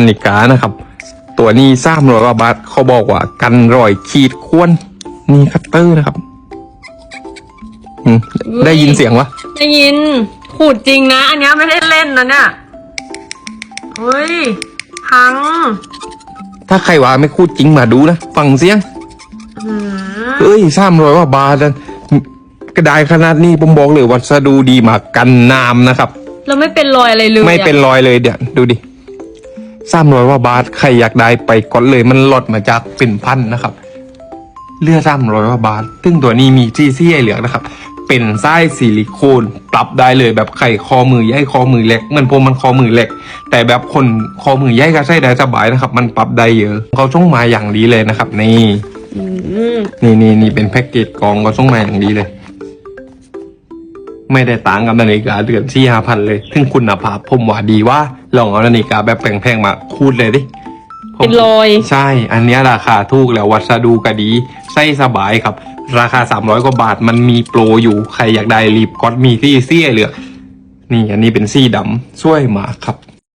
นาฬิกานะครับ ตัวนี้สามร้อยกว่าบาทเขาบอกว่ากันรอยขีดข่วนนี่คัตเตอร์นะครับอืมได้ยินเสียงวะได้ยิน ขูดจริงนะ อันเนี้ยไม่ได้เล่นนะเนี่ยเฮ้ยพังถ้าใครว่าไม่คูดจริงมาดูนะฟังเสียงอืมเอ้ยสามร้อยกว่าบาทนะกระดายขนาดนี้ผมบอกเลยวัสดุดีมากกันน้ำนะครับแล้วไม่เป็นรอยอะไรเลยอะ ไม่เป็นรอยเลยเดี๋ยวดูดิ สามร้อยกว่าบาทใครอยากได้ไปก่อนเลยมันลดมาจากเป็นพันนะครับเลือสามร้อยกว่าบาท ซึ่งตัวนี้มีซี่ซี่ไอเหลืองนะครับ เป็นไส้ซิลิโคนปรับได้เลยแบบใครคอมือใหญ่คอมือเล็กเหมือนผมมันคอมือเล็ก แต่แบบคนคอมือใหญ่ก็ใช้ได้สบายนะครับ มันปรับได้เยอะเขาส่งมาอย่างดีเลยนะครับ นี่อืมนี่นี่นี่เป็นแพ็กเกจกล่องก็ส่งมาอย่างดีเลย ไม่ได้ต่างกับนาฬิกาเดือนที่ห้าพันเลยซึ่งคุณภาพผมว่าดีว่าลองเอานาฬิกาแบบแพงๆมาคูดเลยดิผมเป็นรอยใช่ อันเนี้ยราคาถูกแล้ววัสดุก็ดีใส่สบายครับ ราคา 300 กว่าบาทมันมีโปรอยู่ ใครอยากได้รีบก็มีที่เสี้ยเหลือกนี่อันนี้เป็นซี่ดำช่วยมากครับ